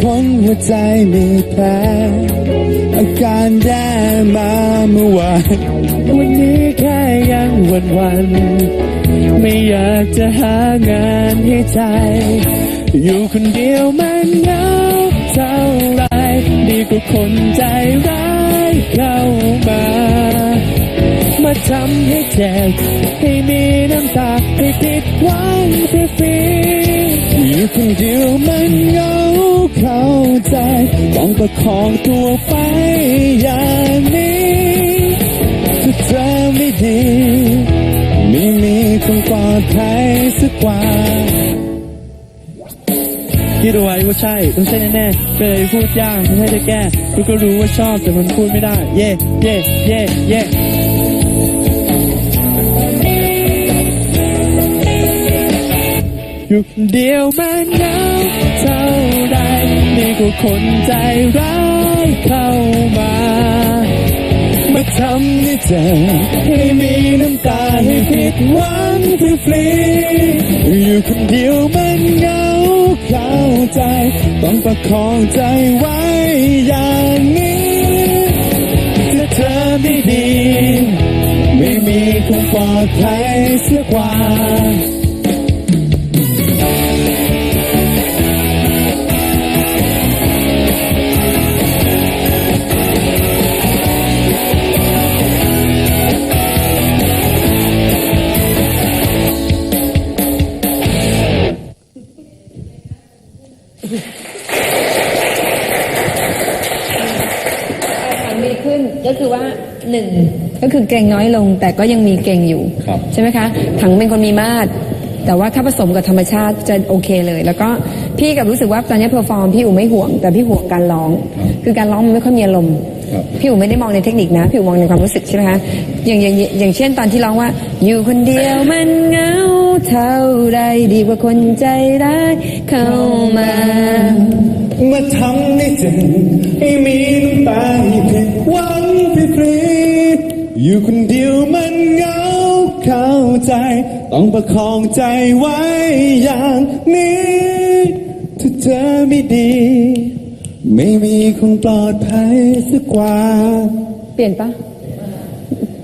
คนหัวใจมีแผลอาการแย่มาเมื่อวานวันนี้แค่ยังวันวันไม่อยากจะหางานให้ใจ อยู่คนเดียวมันเหงาเท่าไรดีกว่าคนใจร้ายเข้ามา มาทำให้เจ็บให้มีน้ำตาให้ผิดหวังฟรีๆอยู่คนเดียวมันเหงา ยังประคองตัวไปอย่างนี้ถ้าเธอไม่ดีไม่มีคนปลอดภัยสักกว่าคิดเอาไว้ว่าใช่ต้องใช่แน่ๆเคยพูดยากไม่ใช่จะแก้กูก็รู้ว่าชอบแต่มันพูดไม่ได้ เย่เย่เย่เย่ อยู่เดียวมันเงาเท่าไรดีกว่าคนใจร้ายเข้ามามาทำให้เจ็บให้มีน้ำตาให้ผิดหวังฟรีอยู่คนเดียวมันเหงาเข้าใจ ต้องประคองใจไว้อย่างนี้ถ้าเธอไม่ดี ไม่มีคงปลอดภัยเสียกว่า ขึ้นก็คือว่าหนึ่งก็คือเกรงน้อยลง แต่ก็ยังมีเกรงอยู่ครับ ใช่ไหมคะถังเป็นคนมีมาตรแต่ว่าถ้าผสมกับธรรมชาติจะโอเคเลย แล้วก็พี่กับรู้สึกว่าตอนนี้เพอร์ฟอร์มพี่อูไม่ห่วง แต่พี่ห่วงการร้อง คือการร้องมันไม่ค่อยมีอารมณ์ครับพี่อูไม่ได้มองในเทคนิคนะ พี่อูมองในความรู้สึกใช่ไหมคะอย่างอย่างอย่างเช่นตอนที่ร้องว่า อยู่คนเดียวมันเหงาเท่าไรดีกว่าคนใจร้ายเข้ามา มาทำให้เจ็บให้มีน้ำตาให้ผิดหวังฟรีอยู่คนเดียวมันเหงาเข้าใจ ต้องประคองใจไว้อย่างนี้ถ้าเธอไม่ดี ไม่มีคงปลอดภัยสักกว่า เปลี่ยนปะ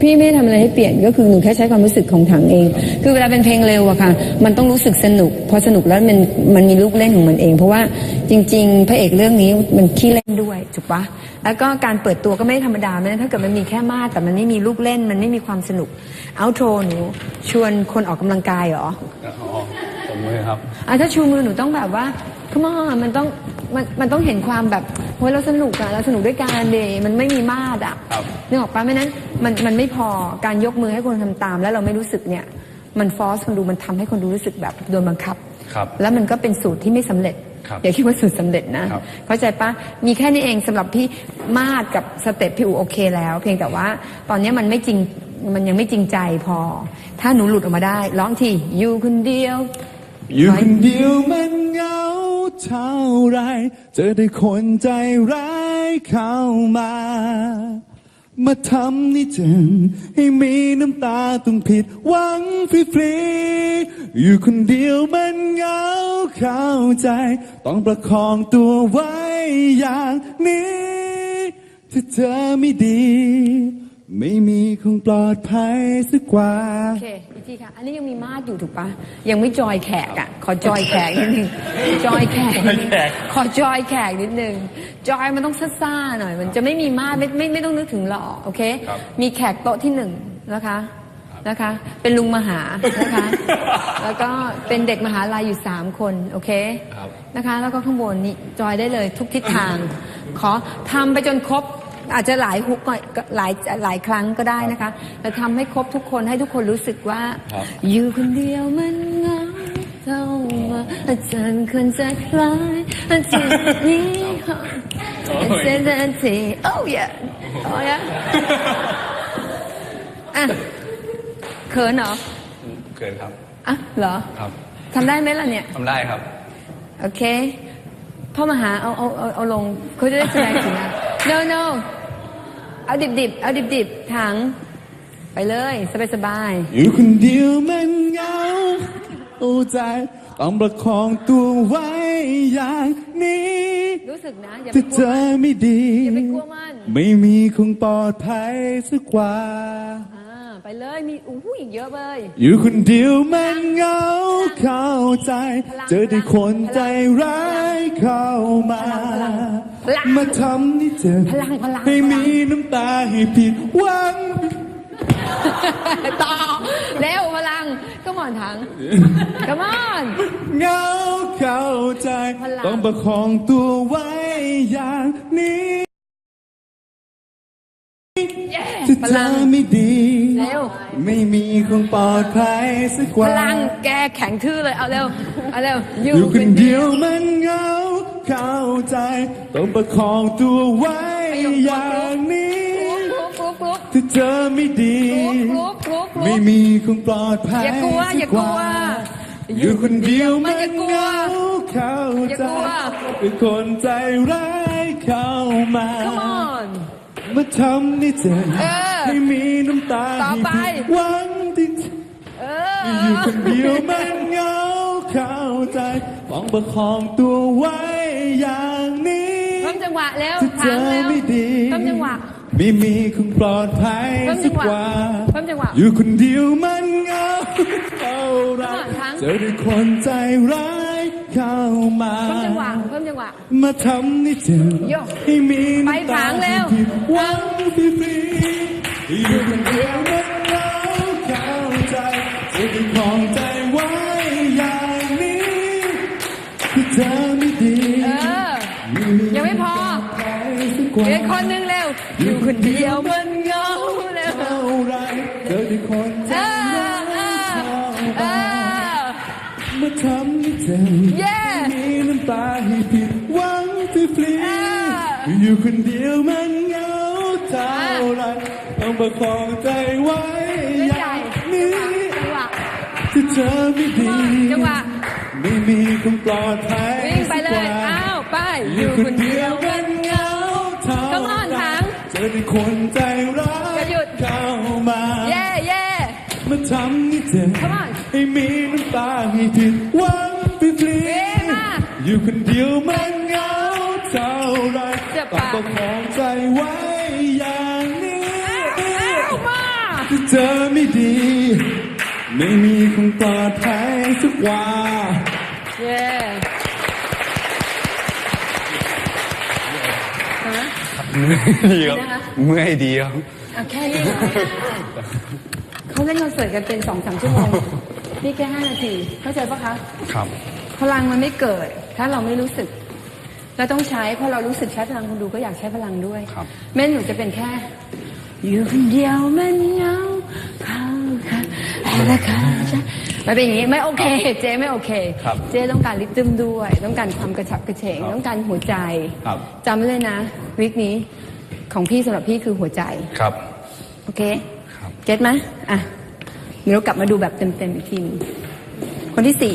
พี่ไม่ได้ทำอะไรให้เปลี่ยนก็คือหนูแค่ใช้ความรู้สึกของถังเอง คือเวลาเป็นเพลงเร็วอะค่ะ มันต้องรู้สึกสนุก พอสนุกแล้วมันมันมีลูกเล่นของมันเอง เพราะว่าจริง ๆ พระเอกเรื่องนี้มันขี้เล่นด้วยถูกปะแล้วก็การเปิดตัวก็ไม่ได้ธรรมดาไม่ได้ถ้าเกิดมันมีแค่มาตรแต่มันไม่มีลูกเล่น มันไม่มีความสนุก เอาโทรหนูชวนคนออกกำลังกายเหรออ๋อผมมือครับอะถ้าชูมือหนูต้องแบบว่าขมอนมันต้องมันมันต้องเห็นความแบบเฮ้ยเราสนุกอะเราสนุกด้วยกันเดมันไม่มีมาดอะครับนึกออกปะไม่นั้น มันมันไม่พอการยกมือให้คนทำตาม แล้วเราไม่รู้สึกเนี่ย มันฟอสคนดูมันทำให้คนดูรู้สึกแบบโดนบังคับครับแล้วมันก็เป็นสูตรที่ไม่สำเร็จครับอย่าคิดว่าสูตรสำเร็จนะครับเข้าใจปะมีแค่นี้เองสำหรับพี่มาดกับสเต็ปพี่อูโอเคแล้ว เพียงแต่ว่าตอนนี้มันไม่จริงมันยังไม่จริงใจพอ ถ้าหนูหลุดออกมาได้ ร้องทีอยู่คนเดียว อยู่คนเดียวมันเหงาเท่าไรเจอได้คนใจร้ายเข้ามา มาทำนี่เจ็บให้มีน้ำตาต้องผิดหวังฟรีๆอยู่คนเดียวมันเหงาเข้าใจ ต้องประคองตัวไว้อย่างนี้ ถ้าเธอไม่ดี ไม่มีคงปลอดภัยสักกว่า โอเคอีกทีค่ะ อันนี้ยังมีมาดอยู่ถูกปะยังไม่จอยแขกอะ ขอจอยแขกนิดนึง จอยแขกนิดนึงขอจอยแขกนิดนึง จอยมันต้องซ่าๆหน่อย มันจะไม่มีมาดไม่ไม่ไม่ต้องนึกถึงหล่อโอเคครับมีแขกโต๊ะที่หนึ่งนะคะนะคะ เป็นลุงมหานะคะ แล้วก็เป็นเด็กมหาลัยอยู่สามคน โอเคครับนะคะ แล้วก็ข้างบนนี่จอยได้เลยทุกทิศทาง ขอทำไปจนครบ อาจจะหลายฮุกหน่อยก็หลายหลายครั้งก็ได้นะคะแต่ทำให้ครบทุกคนให้ทุกคนรู้สึกว่า ครับ อยู่คนเดียวมันเหงาเท่ามาอาจารย์คนจะคล้ายอาจารย์นี้อาจารย์ทันทีโอ้ยโอ้ยอะเขินเหรอเกินครับ อะเหรอครับทำได้ไหมล่ะเนี่ย ทำได้ครับ โอเค พ่อมาหาเอาเอาเอาเอาลงเขาจะได้แสดงถึงนะ no no เอาดิบดิบๆเอาดิบดิบๆถัง ไปเลยสบายสบายอยู่คนเดียวมันเหงาเอาใจต้องประคองตัวไว้อย่างนี้ๆรู้สึกนะอย่าไปถ้ากเธลัวอมันไม่ดี อย่าไปกลัวมันไม่มีคงปลอดภัยสักกว่า อ่าไปเลยมีอู้อีกเยอะเลย อยู่คนเดียวมันเหงาเข้าใจพลังเจอแต่คนใจร้ายเข้ามา พลังพลัง มาทำให้เจ็บพลังพลังให้พลังมีน้ำตาให้ผิดหวัง ต่อเร็วพลังก็มอนถังก็มอนเหงาเข้าใจพลังต้องประคองตัวไว้อย่างนี้เย้ถ้าพเธลัองไม่ดีเร็วไม่มีคงปลอดภัยสักกพว่าลังแกแข็งทื่อเลยเอาเร็วเอาเร็วออยู่คนเดียวมันเหงา เข้าใจ ต้องประคองตัวไว้อย่างนี้กรุ๊ปกรุ๊ปกรุ๊ปถ้าเธอไม่ดีกรุ๊ปกรุ๊ปกรุ๊ปไม่มีคงปลอดภัยอย่ากลัวอย่ากลัวอยู่คนเดียวมันอย่ากลัเหวงาเข้าอย่าใจกลัวเป็นคนใจร้ายเข้ามา Come on มาทำให้เจ็บเออให้มีน้ำตาต่อไปให้ผิดหวังที่เออยู่อคนเดียวมันเหงาเข้าใจต้องประคองตัวไว้ อย่างนี้เพิ่มจังหวะเร็วถ้าเจถามอเร็วไม่ดี เพิ่มจังหวะ ไม่มีคงปลอดภัยเพิ่มจัสักงหวะกว่าเพิ่มจังหวะอยู่คนเดียวมันเหงาเท่าไรทั้ง เจอแต่คนใจร้ายเข้ามา เพิ่มจังหวะเพิ่มจังหวะ มาทำให้เจ็บโย่ให้มีไปน้ำตาผังเร็วที่ผิดหวังฟรีๆอยู่คนเดียวมั คนเดียวมันเหงาเร็วเท่าไรเจอแต่คนใจเออร้ายเออเอเข้ามาอมาทำให้เจ็บมีน้ำตาให้ผิดหวังฟรีเออๆอยู่คนเดียวมันเหงาเท่าไรต้องประคองใจไว้อย่างนี้ที่เธอไม่ดีจังหวะไม่มีคงปลอดภัยวิ่งไปเลยอ้าวไปอยู่คนเดียววมัน คนใจร้ายจะหยุด เข้ามาเย่เย่มาทำให้เจ็บ Come on ให้มีน้ำตาให้ผิดหวังฟรีเย้มากๆอยู่คนเดียวมันเหงาเท่าไรเจ็บต้องปากประคองใจไว้อย่างนี้อ้าวมาถ้าเธอไม่ดี ไม่มีคงปลอดภัยสักว่าเย่ฮะ ดีครับนะคะ เมื่อยดีครับ เอาแค่นี้เหรอเขาเล่นคอนเสิร์ตกันเป็นสองสามชั่วโมง นี่แค่ห้านาที เข้าใจปะคะ ครับ พลังมันไม่เกิด ถ้าเราไม่รู้สึก เราต้องใช้พอเรารู้สึกใช้พลังคนดูก็อยากใช้พลังด้วยครับ แม่หนูจะเป็นแค่ อยู่คนเดียวมันเหงาเขาค่ะอะไรค่ะ มันเป็นอย่างนี้ไม่โอเค เจ๊ไม่โอเค ครับเจ๊ต้องการลิทึมด้วย ต้องการความกระฉับกระเฉง ครับต้องการหัวใจครับ จำไว้เลยนะ วิกนี้ของพี่สำหรับพี่คือหัวใจ ครับ โอเค ครับ เก็ตไหมอะเดี๋ยวเรากลับมาดูแบบเต็มๆอีกทีหนึงคนที่สี่